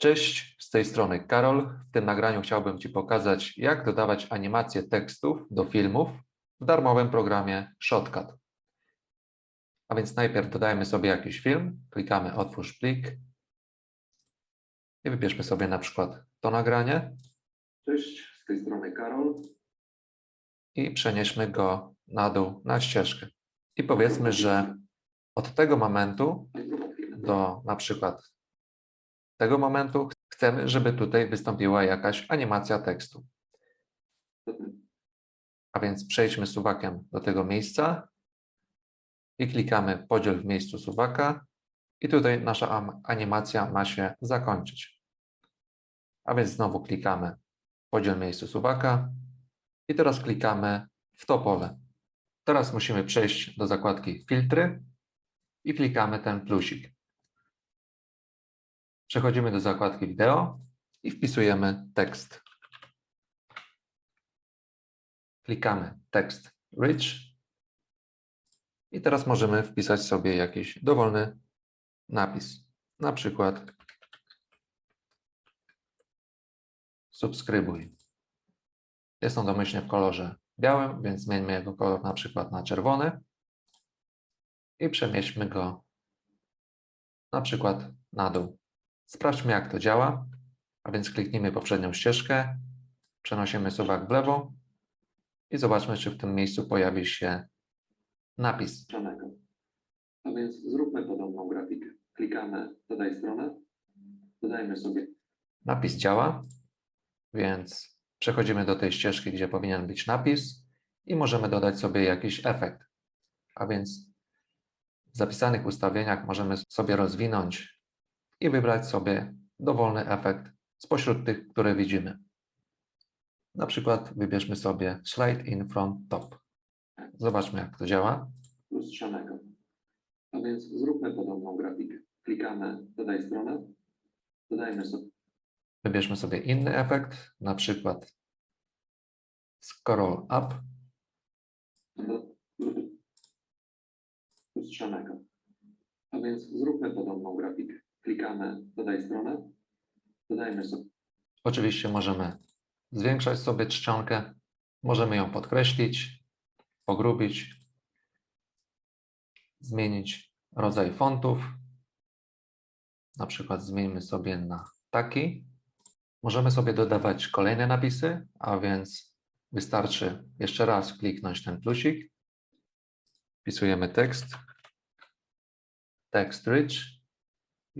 Cześć, z tej strony Karol. W tym nagraniu chciałbym Ci pokazać, jak dodawać animacje tekstów do filmów w darmowym programie Shotcut. A więc najpierw dodajemy sobie jakiś film, klikamy Otwórz plik i wybierzmy sobie na przykład to nagranie. Cześć, z tej strony Karol. I przenieśmy go na dół, na ścieżkę. I powiedzmy, że od tego momentu do na przykład tego momentu chcemy, żeby tutaj wystąpiła jakaś animacja tekstu. A więc przejdźmy suwakiem do tego miejsca i klikamy podziel w miejscu suwaka i tutaj nasza animacja ma się zakończyć. A więc znowu klikamy podziel miejscu suwaka i teraz klikamy w to pole. Teraz musimy przejść do zakładki filtry i klikamy ten plusik. Przechodzimy do zakładki wideo i wpisujemy tekst. Klikamy tekst rich i teraz możemy wpisać sobie jakiś dowolny napis. Na przykład subskrybuj. Jest on domyślnie w kolorze białym, więc zmieńmy jego kolor na przykład na czerwony i przemieśćmy go na przykład na dół. Sprawdźmy, jak to działa. A więc kliknijmy poprzednią ścieżkę, przenosimy suwak w lewo i zobaczmy, czy w tym miejscu pojawi się napis. A więc zróbmy podobną grafikę. Klikamy dodaj stronę, dodajmy sobie. Napis działa, więc przechodzimy do tej ścieżki, gdzie powinien być napis i możemy dodać sobie jakiś efekt. A więc w zapisanych ustawieniach możemy sobie rozwinąć i wybrać sobie dowolny efekt spośród tych, które widzimy. Na przykład wybierzmy sobie Slide in from top. Zobaczmy, jak to działa. Lustrzanego. A więc zróbmy podobną grafikę. Klikamy dodaj stronę, dodajmy sobie. Wybierzmy sobie inny efekt, na przykład scroll up. Lustrzanego. A więc zróbmy podobną grafikę. Klikamy dodaj stronę, dodajmy sobie. Oczywiście możemy zwiększać sobie czcionkę, możemy ją podkreślić, pogrubić, zmienić rodzaj fontów. Na przykład zmieńmy sobie na taki. Możemy sobie dodawać kolejne napisy, a więc wystarczy jeszcze raz kliknąć ten plusik. Wpisujemy tekst. Text rich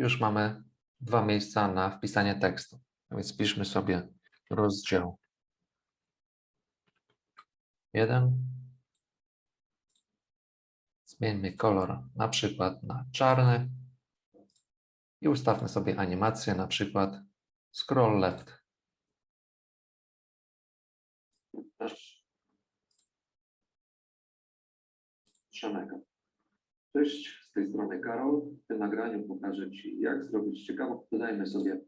już mamy dwa miejsca na wpisanie tekstu. Więc piszmy sobie rozdział 1. Zmieńmy kolor na przykład na czarny i ustawmy sobie animację na przykład scroll left. Trzonego. Cześć, z tej strony Karol. W tym nagraniu pokażę Ci, jak zrobić ciekawą. Dodajmy sobie.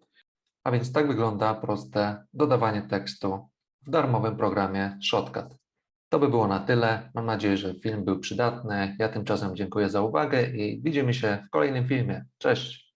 A więc tak wygląda proste dodawanie tekstu w darmowym programie Shotcut. To by było na tyle. Mam nadzieję, że film był przydatny. Ja tymczasem dziękuję za uwagę i widzimy się w kolejnym filmie. Cześć!